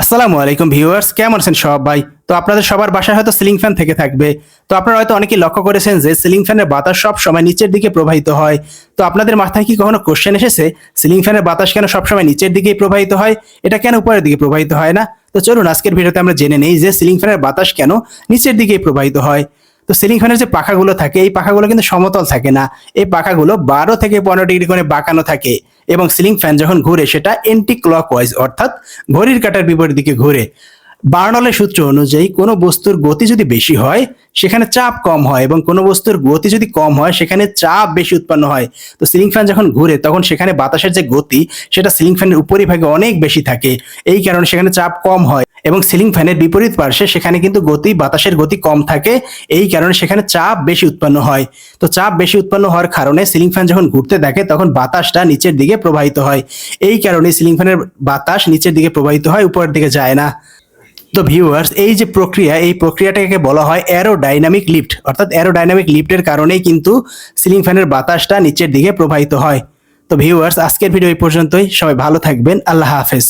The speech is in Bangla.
আসসালামু আলাইকুম ভিউয়ার্স, কেমন আছেন সবাই তো আপনাদের সবার বাসায় হয়তো সিলিং ফ্যান থেকে থাকবে। তো আপনারা হয়তো অনেকেই লক্ষ্য করেছেন যে সিলিং ফ্যানের বাতাস সব সময় নিচের দিকে প্রবাহিত হয়। তো আপনাদের মাথায় কি কখনো কোশ্চেন এসেছে? সিলিং ফ্যানের বাতাস কেন সবসময় নিচের দিকেই প্রবাহিত হয়? এটা কেন উপরের দিকে প্রবাহিত হয় না? তো চলুন আজকের ভিডিওতে আমরা জেনে নেই যে সিলিং ফ্যানের বাতাস কেন নিচের দিকেই প্রবাহিত হয়। তো সিলিং ফ্যানের যে পাখাগুলো থাকে, এই পাখাগুলো কিন্তু সমতল থাকে না। এই পাখাগুলো বারো থেকে পনেরো ডিগ্রি করে বাঁকানো থাকে এবং সিলিং ফ্যান যখন ঘুরে, সেটা এন্টি ক্লক ওয়াইজ অর্থাৎ ঘড়ির কাটার বিপরীত দিকে ঘুরে। বার্নলের সূত্র অনুযায়ী, কোনো বস্তুর গতি যদি বেশি হয়, সেখানে চাপ কম হয় এবং কোনো বস্তুর গতি যদি কম হয়, সেখানে চাপ বেশি উৎপন্ন হয়। তো সিলিং ফ্যান যখন ঘুরে, তখন সেখানে বাতাসের যে গতি, সেটা সিলিং ফ্যানের উপরিভাগে অনেক বেশি থাকে। এই কারণে সেখানে চাপ কম হয়। এবং সিলিং ফ্যানের বিপরীত পার্শ্বে সেখানে কিন্তু গতি, বাতাসের গতি কম থাকে। এই কারণে সেখানে চাপ বেশি উৎপন্ন হয়। তো চাপ বেশি উৎপন্ন হওয়ার কারণে সিলিং ফ্যান যখন ঘুরতে থাকে তখন বাতাসটা নিচের দিকে প্রবাহিত হয়। এই কারণে সিলিং ফ্যানের বাতাস নিচের দিকে প্রবাহিত হয়, উপরের দিকে যায় না। তো ভিউয়ার্স এই যে প্রক্রিয়া, এই প্রক্রিয়াটাকে বলা হয় অ্যারোডাইনামিক লিফট অর্থাৎ অ্যারোডাইনামিক লিফটের কারণেই কিন্তু সিলিং ফ্যানের বাতাসটা নিচের দিকে প্রবাহিত হয়। তো ভিউয়ার্স আজকের ভিডিও এই পর্যন্তই। সবাই ভালো থাকবেন। আল্লাহ হাফেজ।